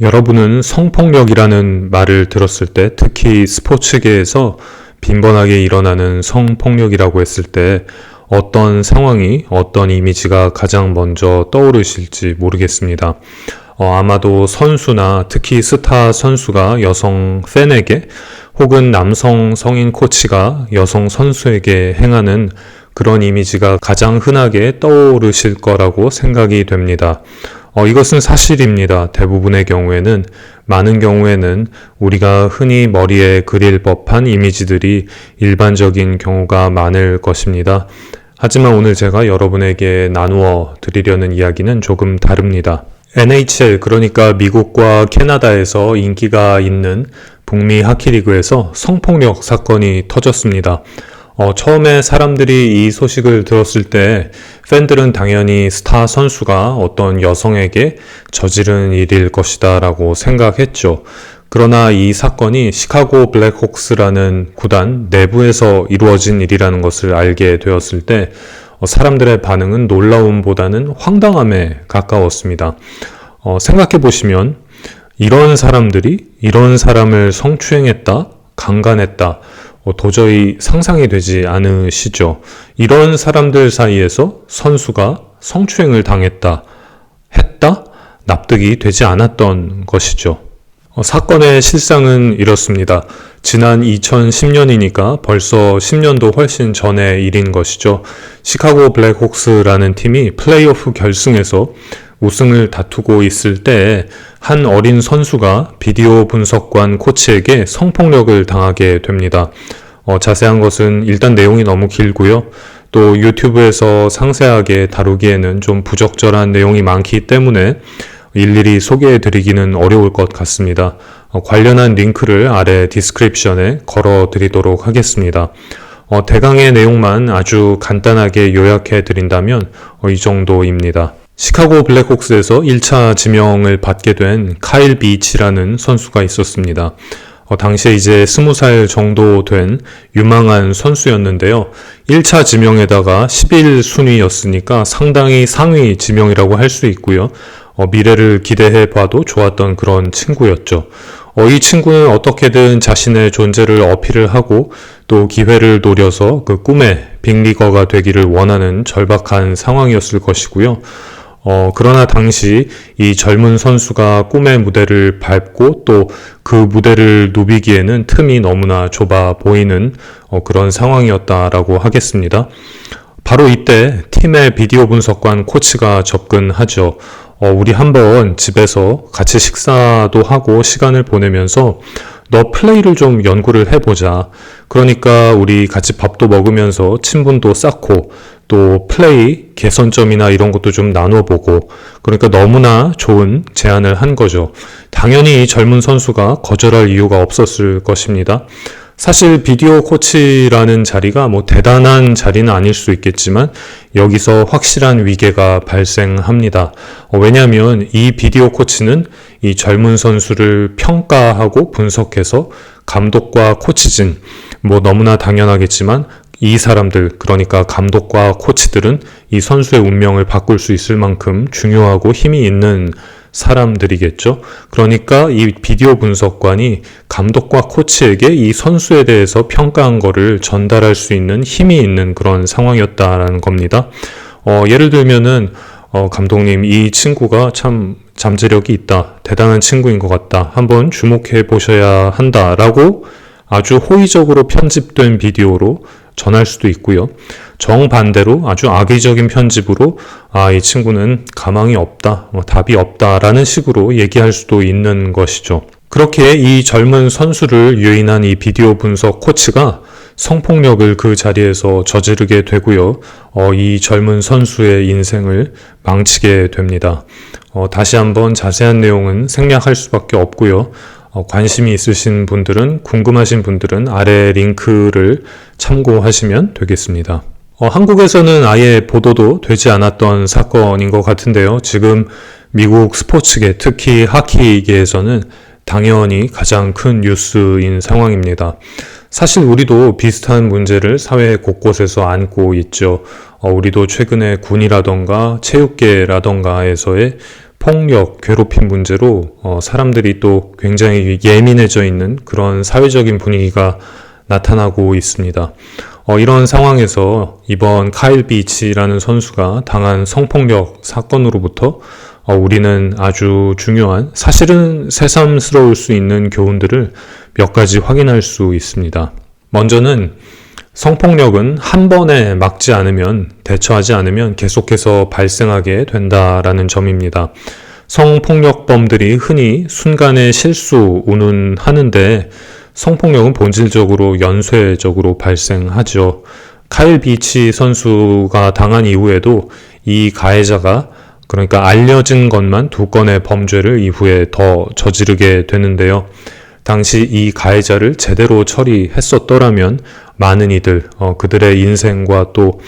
여러분은 성폭력이라는 말을 들었을 때 특히 스포츠계에서 빈번하게 일어나는 성폭력이라고 했을 때 어떤 상황이 어떤 이미지가 가장 먼저 떠오르실지 모르겠습니다. 어, 아마도 선수나 특히 스타 선수가 여성 팬에게 혹은 남성 성인 코치가 여성 선수에게 행하는 그런 이미지가 가장 흔하게 떠오르실 거라고 생각이 됩니다. 어, 이것은 사실입니다. 대부분의 경우에는, 많은 경우에는 우리가 흔히 머리에 그릴 법한 이미지들이 일반적인 경우가 많을 것입니다. 하지만 오늘 제가 여러분에게 나누어 드리려는 이야기는 조금 다릅니다. NHL, 그러니까 미국과 캐나다에서 인기가 있는 북미 하키리그에서 성폭력 사건이 터졌습니다. 어, 처음에 사람들이 이 소식을 들었을 때 팬들은 당연히 스타 선수가 어떤 여성에게 저지른 일일 것이다 라고 생각했죠. 그러나 이 사건이 시카고 블랙혹스라는 구단 내부에서 이루어진 일이라는 것을 알게 되었을 때 어, 사람들의 반응은 놀라움보다는 황당함에 가까웠습니다. 어, 생각해 보시면 이런 사람들이 이런 사람을 성추행했다, 강간했다, 어, 도저히 상상이 되지 않으시죠. 이런 사람들 사이에서 선수가 성추행을 당했다, 했다, 납득이 되지 않았던 것이죠. 어, 사건의 실상은 이렇습니다. 지난 2010년이니까 벌써 10년도 훨씬 전의 일인 것이죠. 시카고 블랙혹스라는 팀이 플레이오프 결승에서 우승을 다투고 있을 때 한 어린 선수가 비디오 분석관 코치에게 성폭력을 당하게 됩니다. 어, 자세한 것은 일단 내용이 너무 길고요. 또 유튜브에서 상세하게 다루기에는 좀 부적절한 내용이 많기 때문에 일일이 소개해 드리기는 어려울 것 같습니다. 어, 관련한 링크를 아래 디스크립션에 걸어 드리도록 하겠습니다. 어, 대강의 내용만 아주 간단하게 요약해 드린다면 어, 이 정도입니다. 시카고 블랙혹스에서 1차 지명을 받게 된 카일 비치라는 선수가 있었습니다. 어, 당시에 이제 20살 정도 된 유망한 선수였는데요. 1차 지명에다가 11 순위였으니까 상당히 상위 지명이라고 할 수 있고요. 어, 미래를 기대해 봐도 좋았던 그런 친구였죠. 어, 이 친구는 어떻게든 자신의 존재를 어필을 하고 또 기회를 노려서 그 꿈의 빅리거가 되기를 원하는 절박한 상황이었을 것이고요. 어, 그러나 당시 이 젊은 선수가 꿈의 무대를 밟고 또 그 무대를 누비기에는 틈이 너무나 좁아 보이는 어, 그런 상황이었다라고 하겠습니다. 바로 이때 팀의 비디오 분석관 코치가 접근하죠. 어, 우리 한번 집에서 같이 식사도 하고 시간을 보내면서 너 플레이를 좀 연구를 해보자. 그러니까 우리 같이 밥도 먹으면서 친분도 쌓고 또 플레이 개선점이나 이런 것도 좀 나눠보고 그러니까 너무나 좋은 제안을 한 거죠. 당연히 이 젊은 선수가 거절할 이유가 없었을 것입니다. 사실 비디오 코치라는 자리가 뭐 대단한 자리는 아닐 수 있겠지만 여기서 확실한 위계가 발생합니다. 어, 왜냐하면 이 비디오 코치는 이 젊은 선수를 평가하고 분석해서 감독과 코치진 뭐 너무나 당연하겠지만 이 사람들, 그러니까 감독과 코치들은 이 선수의 운명을 바꿀 수 있을 만큼 중요하고 힘이 있는 사람들이겠죠. 그러니까 이 비디오 분석관이 감독과 코치에게 이 선수에 대해서 평가한 거를 전달할 수 있는 힘이 있는 그런 상황이었다라는 겁니다. 어, 예를 들면은 어, 감독님, 이 친구가 참 잠재력이 있다. 대단한 친구인 것 같다. 한번 주목해 보셔야 한다 라고 아주 호의적으로 편집된 비디오로 전할 수도 있고요. 정반대로 아주 악의적인 편집으로 아, 이 친구는 가망이 없다, 뭐 답이 없다라는 식으로 얘기할 수도 있는 것이죠. 그렇게 이 젊은 선수를 유인한 이 비디오 분석 코치가 성폭력을 그 자리에서 저지르게 되고요. 어, 이 젊은 선수의 인생을 망치게 됩니다. 어, 다시 한번 자세한 내용은 생략할 수밖에 없고요. 어, 관심이 있으신 분들은, 궁금하신 분들은 아래 링크를 참고하시면 되겠습니다. 어, 한국에서는 아예 보도도 되지 않았던 사건인 것 같은데요. 지금 미국 스포츠계, 특히 하키계에서는 당연히 가장 큰 뉴스인 상황입니다. 사실 우리도 비슷한 문제를 사회 곳곳에서 안고 있죠. 어, 우리도 최근에 군이라던가 체육계라던가에서의 폭력, 괴롭힘 문제로 어, 사람들이 또 굉장히 예민해져 있는 그런 사회적인 분위기가 나타나고 있습니다. 어, 이런 상황에서 이번 카일 비치라는 선수가 당한 성폭력 사건으로부터 어, 우리는 아주 중요한 사실은 새삼스러울 수 있는 교훈들을 몇 가지 확인할 수 있습니다. 먼저는 성폭력은 한 번에 막지 않으면 대처하지 않으면 계속해서 발생하게 된다라는 점입니다. 성폭력범들이 흔히 순간의 실수 운운하는데 성폭력은 본질적으로 연쇄적으로 발생하죠. 카일 비치 선수가 당한 이후에도 이 가해자가 그러니까 알려진 것만 두 건의 범죄를 이후에 더 저지르게 되는데요. 당시 이 가해자를 제대로 처리했었더라면 많은 이들, 어, 그들의 인생과 또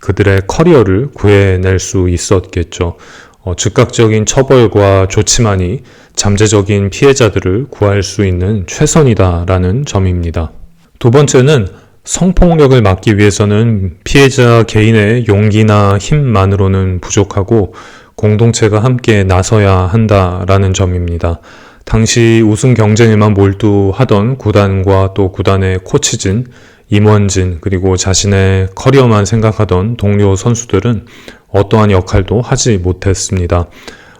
그들의 커리어를 구해낼 수 있었겠죠. 어, 즉각적인 처벌과 조치만이 잠재적인 피해자들을 구할 수 있는 최선이다라는 점입니다. 두 번째는 성폭력을 막기 위해서는 피해자 개인의 용기나 힘만으로는 부족하고 공동체가 함께 나서야 한다라는 점입니다. 당시 우승 경쟁에만 몰두하던 구단과 또 구단의 코치진, 임원진, 그리고 자신의 커리어만 생각하던 동료 선수들은 어떠한 역할도 하지 못했습니다.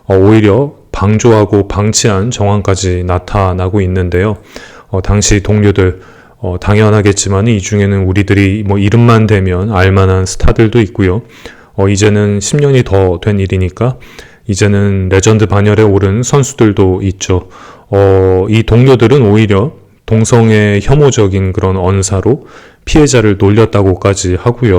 어, 오히려 방조하고 방치한 정황까지 나타나고 있는데요. 어, 당시 동료들, 어, 당연하겠지만 이 중에는 우리들이 뭐 이름만 대면 알만한 스타들도 있고요. 어, 이제는 10년이 더 된 일이니까 이제는 레전드 반열에 오른 선수들도 있죠. 어, 이 동료들은 오히려 동성애 혐오적인 그런 언사로 피해자를 놀렸다고까지 하고요.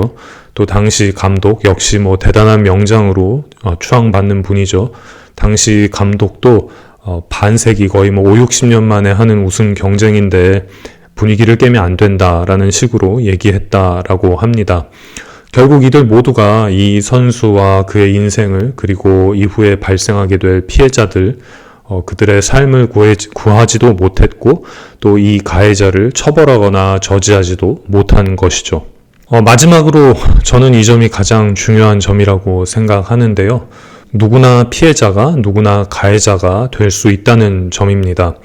또 당시 감독 역시 뭐 대단한 명장으로 어, 추앙받는 분이죠. 당시 감독도 어, 반세기 거의 뭐 5, 60년 만에 하는 우승 경쟁인데 분위기를 깨면 안 된다라는 식으로 얘기했다라고 합니다. 결국 이들 모두가 이 선수와 그의 인생을 그리고 이후에 발생하게 될 피해자들 어, 그들의 삶을 구해, 구하지도 못했고 또 이 가해자를 처벌하거나 저지하지도 못한 것이죠. 어, 마지막으로 저는 이 점이 가장 중요한 점이라고 생각하는데요. 누구나 피해자가 누구나 가해자가 될 수 있다는 점입니다.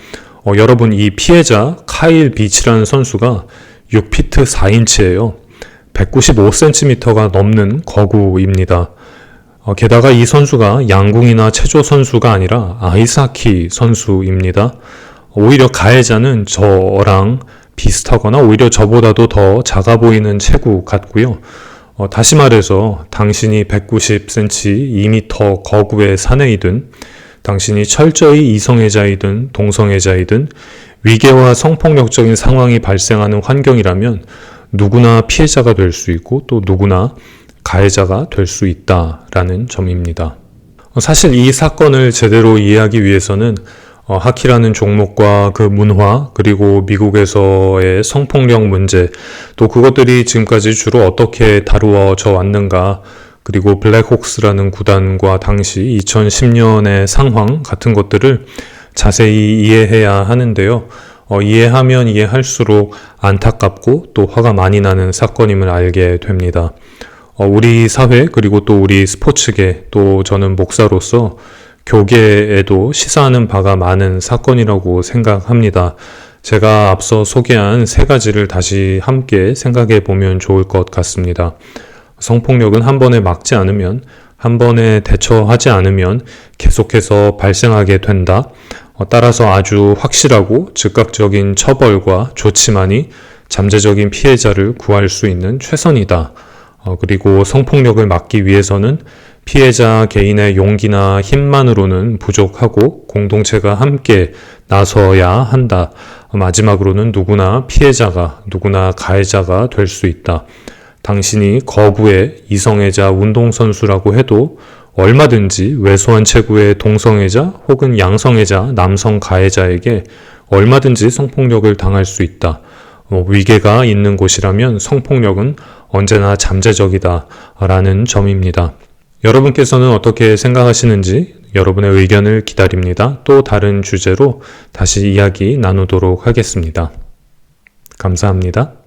어, 여러분 이 피해자 카일 비치라는 선수가 6피트 4인치예요. 195cm가 넘는 거구입니다. 어, 게다가 이 선수가 양궁이나 체조 선수가 아니라 아이스하키 선수입니다. 오히려 가해자는 저랑 비슷하거나 오히려 저보다도 더 작아 보이는 체구 같고요. 어, 다시 말해서 당신이 190cm, 2m 거구의 사내이든 당신이 철저히 이성애자이든 동성애자이든 위계와 성폭력적인 상황이 발생하는 환경이라면 누구나 피해자가 될 수 있고 또 누구나 가해자가 될 수 있다라는 점입니다. 어, 사실 이 사건을 제대로 이해하기 위해서는 어, 하키라는 종목과 그 문화 그리고 미국에서의 성폭력 문제 또 그것들이 지금까지 주로 어떻게 다루어져 왔는가 그리고 블랙혹스라는 구단과 당시 2010년의 상황 같은 것들을 자세히 이해해야 하는데요. 어, 이해하면 이해할수록 안타깝고 또 화가 많이 나는 사건임을 알게 됩니다. 어, 우리 사회 그리고 또 우리 스포츠계 또 저는 목사로서 교계에도 시사하는 바가 많은 사건이라고 생각합니다. 제가 앞서 소개한 세 가지를 다시 함께 생각해 보면 좋을 것 같습니다. 성폭력은 한 번에 막지 않으면 한 번에 대처하지 않으면 계속해서 발생하게 된다. 어, 따라서 아주 확실하고 즉각적인 처벌과 조치만이 잠재적인 피해자를 구할 수 있는 최선이다. 어, 그리고 성폭력을 막기 위해서는 피해자 개인의 용기나 힘만으로는 부족하고 공동체가 함께 나서야 한다. 마지막으로는 누구나 피해자가, 누구나 가해자가 될 수 있다. 당신이 거구의 이성애자 운동선수라고 해도 얼마든지 왜소한 체구의 동성애자 혹은 양성애자 남성 가해자에게 얼마든지 성폭력을 당할 수 있다. 뭐 위계가 있는 곳이라면 성폭력은 언제나 잠재적이다. 라는 점입니다. 여러분께서는 어떻게 생각하시는지 여러분의 의견을 기다립니다. 또 다른 주제로 다시 이야기 나누도록 하겠습니다. 감사합니다.